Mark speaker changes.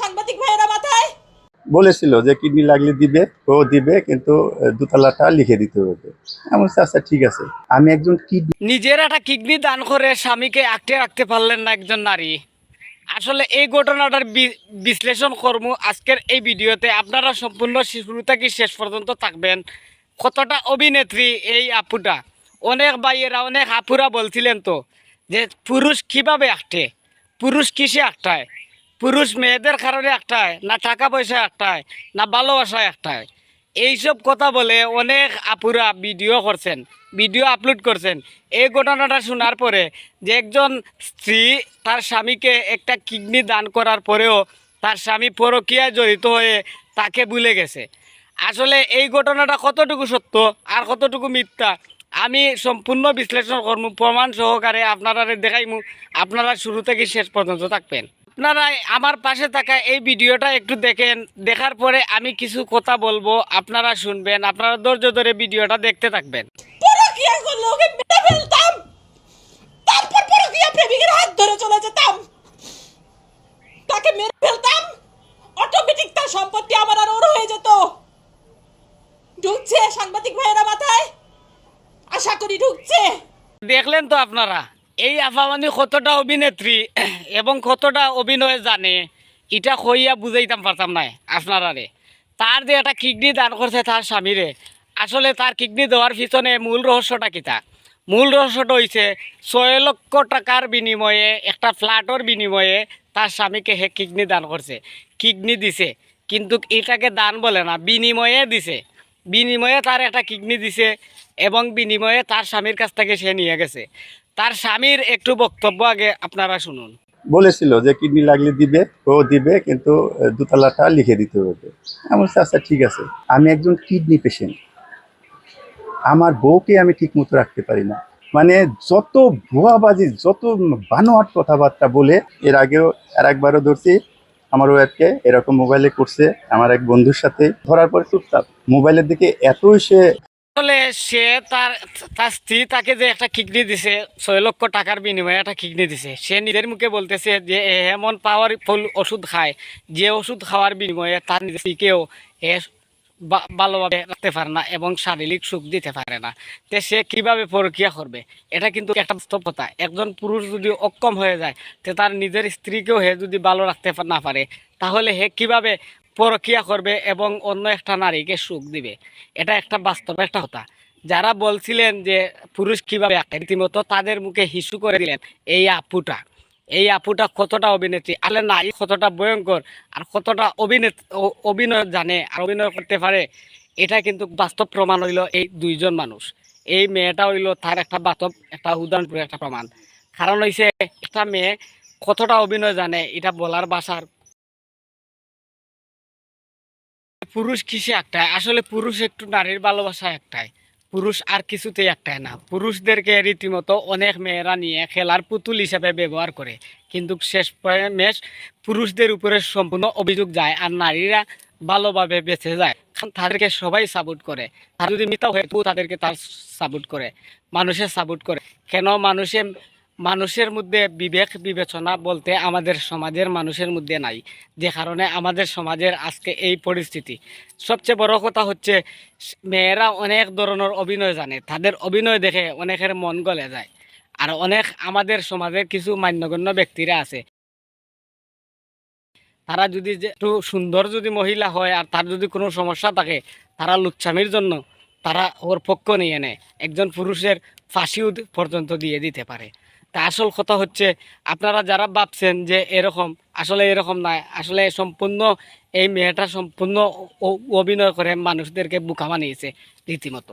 Speaker 1: সাংবাদিক ভাইয়েরা মাথায়?
Speaker 2: বলেছিল যে কিডনি লাগলে দিবে ও দিবে কিন্তু দোতলাটা লিখে দিতে হবে। বলছি, আচ্ছা ঠিক আছে। আমি একজন কিডনি
Speaker 3: নিজের একটা কিডনি দান করে স্বামীকে আঁকতে রাখতে পারলেন না একজন নারী। আসলে এই ঘটনাটার বিশ্লেষণ কর্ম আজকের এই ভিডিওতে। আপনারা সম্পূর্ণ শুরু থেকে শেষ পর্যন্ত থাকবেন। কতটা অভিনেত্রী এই আপুটা? অনেক বাইয়েরা অনেক আপুরা বলছিলেন তো যে পুরুষ কীভাবে আঁকতে পুরুষ কিসে আঁকটায় পুরুষ মেয়েদের কারণে একটায় না টাকা পয়সা একটায় না ভালোবাসা একটায় এইসব কথা বলে অনেক আপুরা ভিডিও করছেন, ভিডিও আপলোড করছেন। এই ঘটনাটা শোনার পরে যে একজন স্ত্রী তার স্বামীকে একটা কিডনি দান করার পরেও তার স্বামী পরকীয়ায় জড়িত হয়ে তাকে ভুলে গেছে। আসলে এই ঘটনাটা কতটুকু সত্য আর কতটুকু মিথ্যা, আমি সম্পূর্ণ বিশ্লেষণ করব। প্রমাণ সহকারে আপনারা দেখাইমু। আপনারা শুরু থেকে শেষ পর্যন্ত থাকবেন। আপনারা আমার পাশে থাকা এই ভিডিওটা একটু দেখেন। দেখার পরে আমি কিছু কথা বলব আপনারা শুনবেন আপনারা ধৈর্য ধরে ভিডিওটা দেখতে থাকবেন।
Speaker 1: তারপর পরকিয়া প্রেমিকের হাত ধরে চলে যেতাম। তাকে মেরে ফেলতাম। অটোমেটিক তার সম্পত্তি আমার আর ওর হয়ে যেত। ঢুকছে সাংবাদিক ভাইয়েরা মাথায়। আশা করি ঢুকছে।
Speaker 3: দেখলেন তো আপনারা এই আফামানি কতটা অভিনেত্রী। এবং কতটা অভিনয় জানে, এটা কইয়া বুঝাইতাম পারতাম না আপনারারে। তার যে একটা কিডনি দান করছে তার স্বামীরে, আসলে তার কিডনি দেওয়ার পিছনে মূল রহস্যটা কিতা মূল রহস্যটা হইছে, ছয় লক্ষ টাকার বিনিময়ে, একটা ফ্ল্যাটর বিনিময়ে তার স্বামীকে হে কিডনি দান করছে। কিডনি দিছে, কিন্তু এটাকে দান বলে না, বিনিময়ে দিছে। বিনিময়ে তার একটা কিডনি দিছে এবং বিনিময়ে তার স্বামীর কাছ থেকে সে নিয়ে গেছে। তার স্বামীর একটু বক্তব্য আগে আপনারা শুনুন।
Speaker 2: বলেছিল যে কিডনি লাগলে দিবে ও দিবে কিন্তু দুতলাটা লিখে দিতে হবে। বলছি, আচ্ছা ঠিক আছে। আমি একজন কিডনি পেশেন্ট। আমার বউকে আমি ঠিক মতো রাখতে পারি না। মানে যত ভুয়াবাজি যত বানোয়াট কথাবার্তা বলে এর আগেও আর একবারও ধরছি আমার ওয়াইফকে এরকম মোবাইলে করছে আমার এক বন্ধুর সাথে। ধরার পরে চুপচাপ মোবাইলের দিকে এতই সে
Speaker 3: আসলে সে তার তার স্ত্রী তাকে যে একটা কিডনি দিছে, ছয় লক্ষ টাকার বিনিময়ে একটা কিডনি দিছে, সে নিজের মুখে বলতেছে যে এমন পাওয়ার ফুল ওষুধ খায়, যে ওষুধ খাওয়ার বিনিময়ে তার নিজের স্ত্রীকেও এ ভালোভাবে রাখতে পারে না এবং শারীরিক সুখ দিতে পারে না। তে সে কীভাবে প্রক্রিয়া করবে? এটা কিন্তু একটা বাস্তবতা। একজন পুরুষ যদি অক্ষম হয়ে যায়, তে তার নিজের স্ত্রীকেও হে যদি ভালো রাখতে না পারে, তাহলে হে কীভাবে প্রক্রিয়া করবে এবং অন্য একটা নারীকে সুখ দিবে। এটা একটা বাস্তব একটা কথা। যারা বলছিলেন যে পুরুষ কীভাবে রীতিমতো তাদের মুখে হিসু করে দিলেন এই আপুটা। এই আপুটা কতটা অভিনেত্রী? আসলে নারী কতটা ভয়ঙ্কর আর কতটা অভিনেত অভিনয় জানে আর অভিনয় করতে পারে, এটা কিন্তু বাস্তব প্রমাণ হইল এই দুইজন মানুষ। এই মেয়েটা হইল তার একটা বাস্তব, একটা উদাহরণপুর একটা প্রমাণ। কারণ হইছে, একটা মেয়ে কতটা অভিনয় জানে, এটা বলার ভাষার পুরুষ কিসে একটাই? আসলে পুরুষ একটু নারীর ভালোবাসা একটাই। পুরুষ আর কিছুতেই একটাই না। পুরুষদেরকে রীতিমতো অনেক মেয়েরা নিয়ে খেলার পুতুল হিসাবে ব্যবহার করে। কিন্তু শেষ মেশ পুরুষদের উপরে সম্পূর্ণ অভিযোগ যায় আর নারীরা ভালোভাবে বেঁচে যায়। তাদেরকে সবাই সাপোর্ট করে। আর যদি মিথ্যা হয়ে তাদেরকে তার সাপোর্ট করে। মানুষের সাপোর্ট করে। কেন মানুষে মানুষের মধ্যে বিবেক, বিবেচনা বলতে আমাদের সমাজের মানুষের মধ্যে নাই। যে কারণে আমাদের সমাজের আজকে এই পরিস্থিতি। সবচেয়ে বড় কথা হচ্ছে, মেয়েরা অনেক ধরনের অভিনয় জানে। তাদের অভিনয় দেখে অনেকের মন গলে যায়। আর অনেক আমাদের সমাজের কিছু মান্যগণ্য ব্যক্তিরা আছে। তারা যদি যে একটু সুন্দর যদি মহিলা হয় আর তার যদি কোনো সমস্যা থাকে, তারা লুচ্ছামির জন্য তারা ওর পক্ষ নিয়ে নেয়। একজন পুরুষের ফাঁসিও পর্যন্ত দিয়ে দিতে পারে। তা আসল কথা হচ্ছে, আপনারা যারা ভাবছেন যে এরকম, আসলে এরকম নয়। আসলে সম্পূর্ণ এই মেয়েটা সম্পূর্ণ অভিনয় করে মানুষদেরকে বোকা বানিয়েছে রীতিমতো।